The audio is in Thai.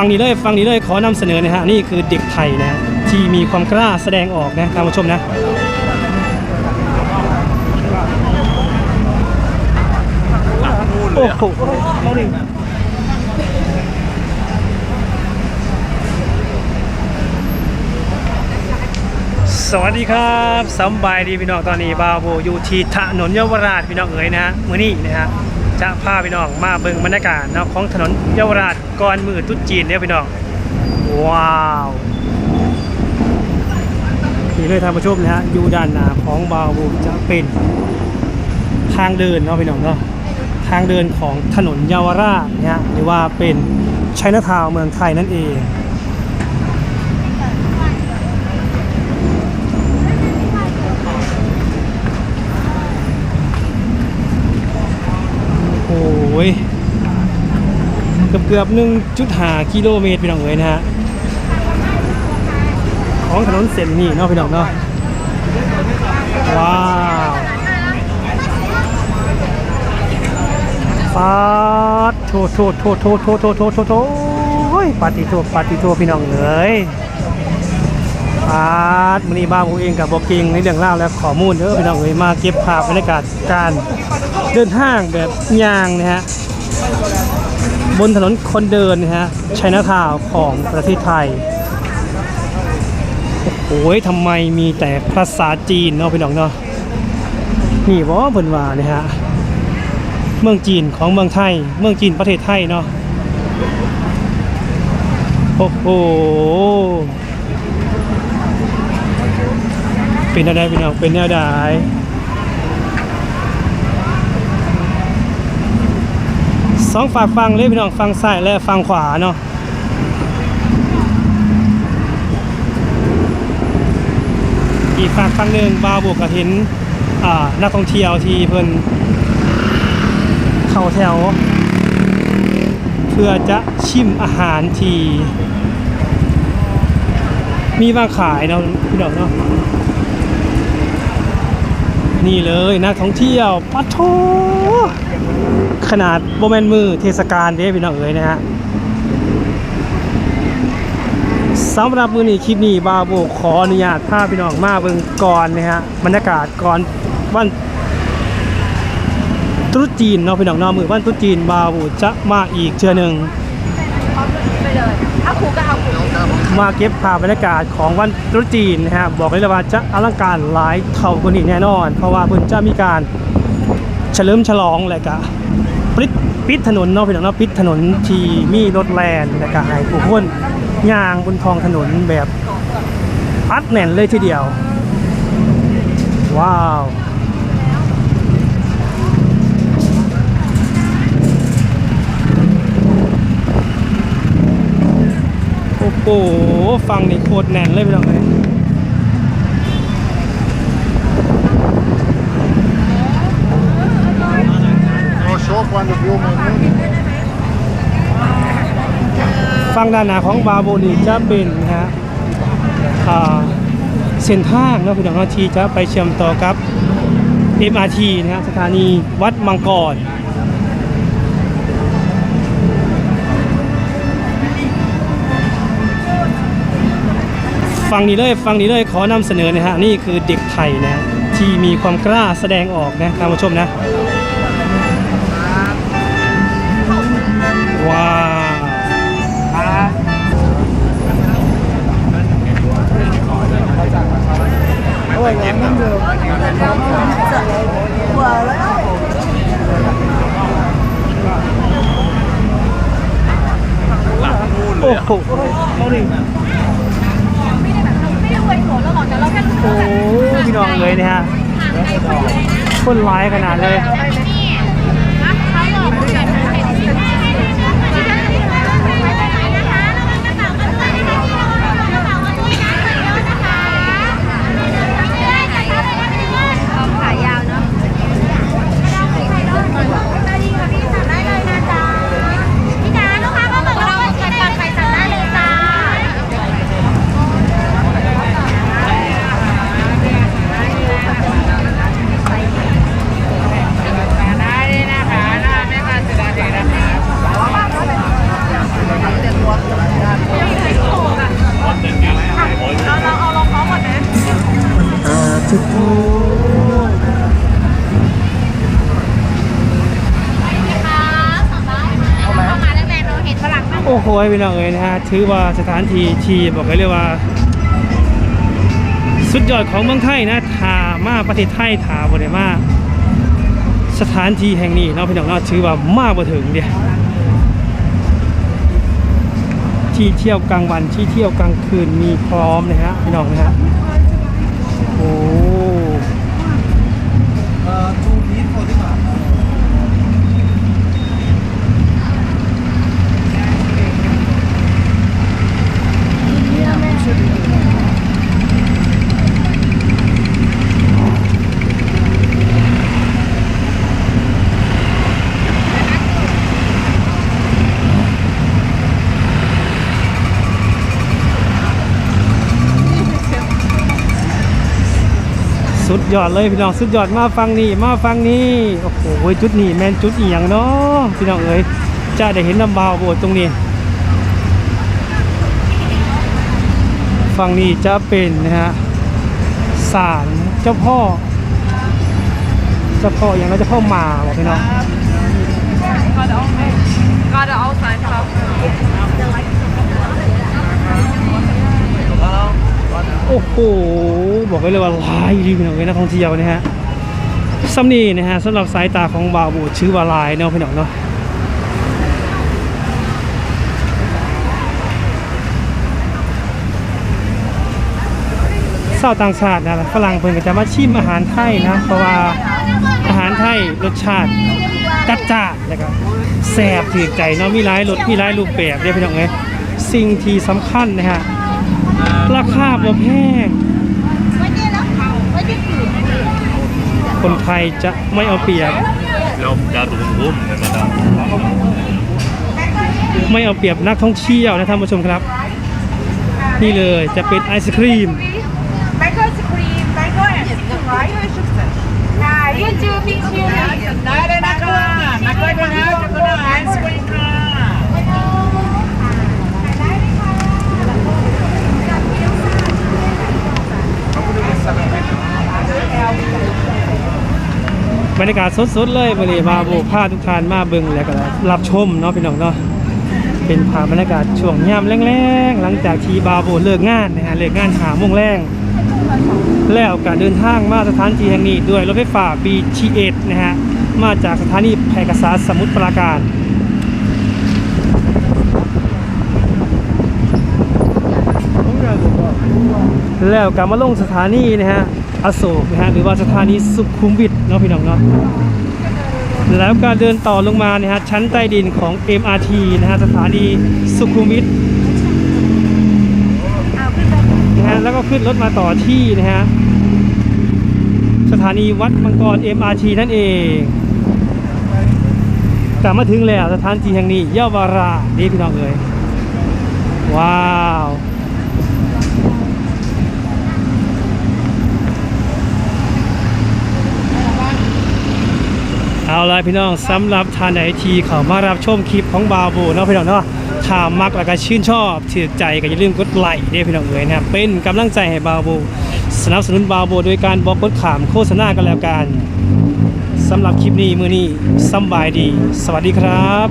ฟังนี้เลยฟังนี้เลยขอนำเสนอนะฮะนี่คือเด็กไทยนะที่มีความกล้าแสดงออกนะท่านผู้ชมนะโอ้โหสวัสดีครับสำบายดีพี่น้องตอนนี้บาวโบอยู่ที่ถนนเยาวราชพี่น้องเอ๋ยนะมือนี้นะฮะ จะพาพี่น้องมาเบิ่งบรรยากาศนาะของถนนเยาวราชก่อนมือตุ๊ดจีนเนี่ยพี่น้อง ว้าวนี่เลยท่านผู้ชมนะฮะอยู่ด้านหน้าของบาวโบจะเป็นทางเดินเนาะพี่น้องเนาะทางเดินของถนนเยาวราชเนะฮะหรือว่าเป็นชัยนาทาวน์เมืองไทยนั่นเอง โอ้ย เกือบเกือบหนึ่งจุดหากิโลเมตรพี่น้องเอ๋ยนะฮะของถนนเส้นนี้เนาะพี่น้องเนาะว้าวฟาดโทษโทษโทษโทษโทษโทษโทษโทษโทษโอ้ยปาติโทษปาติโทษพี่น้องเอ๋ยฟาดมื้อนี้บ้าผมเองกับบอกเก่งในเรื่องเล่าและข้อมูลเด้อพี่น้องเอ๋ยมาเก็บภาพบรรยากาศการเดินทางแบบยางนะฮะ บนถนนคนเดินนะฮะชัยนาทาวของประเทศไทย โอ้ยทำไมมีแต่ภาษาจีนเนาะพี่น้องเนาะนี่ว่าเพิ่นว่านี่ยฮะเมืองจีนของเมืองไทย เมืองจีนประเทศไทยเนาะโอ้โหเป็นอะไรพี่น้องเป็นแนวใด สองฝากฟังเลยพี่น้องฟังซ้ายและฟังขวาเนาะอีกฝากฟังหนึ่งบาวบวกกับเห็นอ่านักท่องเที่ยวที่เพิ่นเข้าแถว เพื่อจะชิมอาหารที่ มีวางขายเนาะพี่น้องเนาะนี่เลยนักท่องเที่ยวปัทโท ขนาดโบแมนมือเทศกาลเด้พี่น้องเอ๋ยนะฮะสำหรับมือนี้คลิปนี้บาโบขออนุญาตพาพี่น้องมาเบิ่งก่อนนะฮะบรรยากาศก่อนวันตรุษจีนเนาะพี่น้องเนาะมือวันตรุษจีนบาโบจะมาอีกเชือหนึ่งมาเก็บภาพบรรยากาศของวันตรุษจีนนะฮะบอกเลยว่าจะอลังการหลายเท่ากว่านี้แน่นอน เพราะว่าเพิ่นจะมีการเฉลิมฉลองแหละกะ ปิดปิดถนนเนาะพี่น้องเนาะปิดถนนที่มีรถแลนแล้วก็ให้ผู้คนย่างบนท้องถนนแบบอัดแน่นเลยทีเดียว ว้าวโอ้โหฟังนี่โคตรแน่นเลยพี่น้องเลย No show quando viu o menino. ฟังด้านหน้าของบาโบนีจะเป็นนะฮะอ่าเส้นทางเนาะพี่น้องเนาะที่จะไปเชื่อมต่อกับ MRT นะฮะสถานีวัดมังกรฟังนี้เลยฟังนี้เลยขอนำเสนอนะฮะนี่คือเด็กไทยนะที่มีความกล้าแสดงออกนะท่านผู้ชมนะ โอ้โหไม่ได้อวยโสดเราหรอกแต่เราแค่รู้สึกโอ้พี่น้องเลยนะฮะ คนร้ายขนาดเลย นะเขาหลอกผู้ใหญ่ทางเพจที่ได้ที่ได้ที่ได้ไปไหนนะคะระวังกระเป๋ากันด้วยนะคะที่ระวังกระเป๋ากันด้วยนะเดี๋ยวนะคะได้ใจเย็นเลยนะพี่เพื่อนเอาขายาวเนาะได้ดีค่ะพี่สั่งได้เลยนะจ๊ะพี่จ๋าลูกค้าก็บอกว่าเราใครปักใครสั่งได้เลยจ้า โจุดโอ้ ค่ะสองร้อยเข้ามาแรกๆเราเห็นฝรั่งนั่ง โอ้โหพี่น้องเอ๋ยนะฮะถือว่าสถานที่ที่บอกเลยเลยว่า สุดยอดของเมืองไทยนะถามาประเทศไทยถาบ่ได้มาสถานที่แห่งนี้เนาะพี่น้องเนาะถือว่ามากบ่ถึงเดียที่เที่ยวกลางวันที่เที่ยวกลางคืนมีพร้อมนะฮะพี่น้องนะฮะโอ้ สุดยอดเลยพี่น้องสุดยอดมาฟังนี่มาฟังนี่โอ้โหจุดนี้แมนจุดอีหยังเนาะพี่น้องเอ๋ยจะได้เห็นน้ำบาวโบสตรงนี้ฝั่งนี้จะเป็นนะฮะศาลเจ้าพ่อ เจ้าพ่ออย่างไรเจ้าพ่อหมาบอกพี่น้อง Got it outside club. โอ้โห บอกเลยว่าลายดีพี่น้องเลยนักท่องเที่ยวนะฮะซัมนี่นะฮะสำหรับสายตาของบาวบสถ์ชื่อว่าลายเนาะพี่น้องเนาะเศร้าวต่างชาตินะฝรั่งเพิ่นก็จะมาชิมอาหารไทยนะเพราะว่าอาหารไทยรสชาติจัดจ้านแล้วก็แซ่บถือใจเนาะมีหลายรสมีหลายรูปแบบเด้อพี่น้องเอ้ยสิ่งที่สำคัญนะฮะ ราคาบ่แพงไว้ที่แล้วเขาไว้ที่ขื่อคนไทยจะไม่เอาเปรียบ Ja, ja, drum rum, wenn man da. ไม่เอาเปรียบนักท่องเที่ยวนะท่านผู้ชมครับ นี่เลยจะเป็นไอศครีม Mango ice cream, mango and right? Yeah, you do big chili. Nada na kana. Nagkaya na ako na ice บรรยากาศสดๆเลยวันนี้มาโบกผ้าทุกทานมาเบิงแล้วก็รับชมเนาะพี่น้องเนาะเป็นภาพบรรยากาศช่วงยามแรงๆหลังจากที่บาโบเลิกงานนะฮะเลิกงานหาโมงแรงแล้วก็เดินทางมาสถานที่แห่งนี้ด้วยรถไฟฟ้า BTS นะฮะมาจากสถานีแพรกษาสมุทรปราการแล้วกลับมาลงสถานีนะฮะ อโศกนะฮะหรือว่าสถานีสุขุมวิทเนาะพี่น้องเนาะแล้วการเดินต่อลงมาเนะฮะชั้นใต้ดินของ MRT นะฮะสถานีสุขุมวิทนะฮะแล้วก็ขึ้นรถมาต่อที่นะฮะสถานีวัดมังกร MRT นั่นเองกลับมาถึงแล้วสถานที่แห่งนี้เยาวราชนี่พี่น้องเอ๋ยว้าว เอาละพี่น้องสำหรับทานไหนทีเขามารับชมคลิปของบาโบเนาะพี่น้องเนาะถ้ามักแล้วก็ชื่นชอบถือใจก็อย่าลืมกดไลค์เนี่ยพี่น้องเอ๋ยนะครับเป็นกำลังใจให้บาวโบสนับสนุนบาวโบโดยการบอกกดขามโฆษณากันแล้วกันสำหรับคลิปนี้มือนี้สบายดี สวัสดีครับ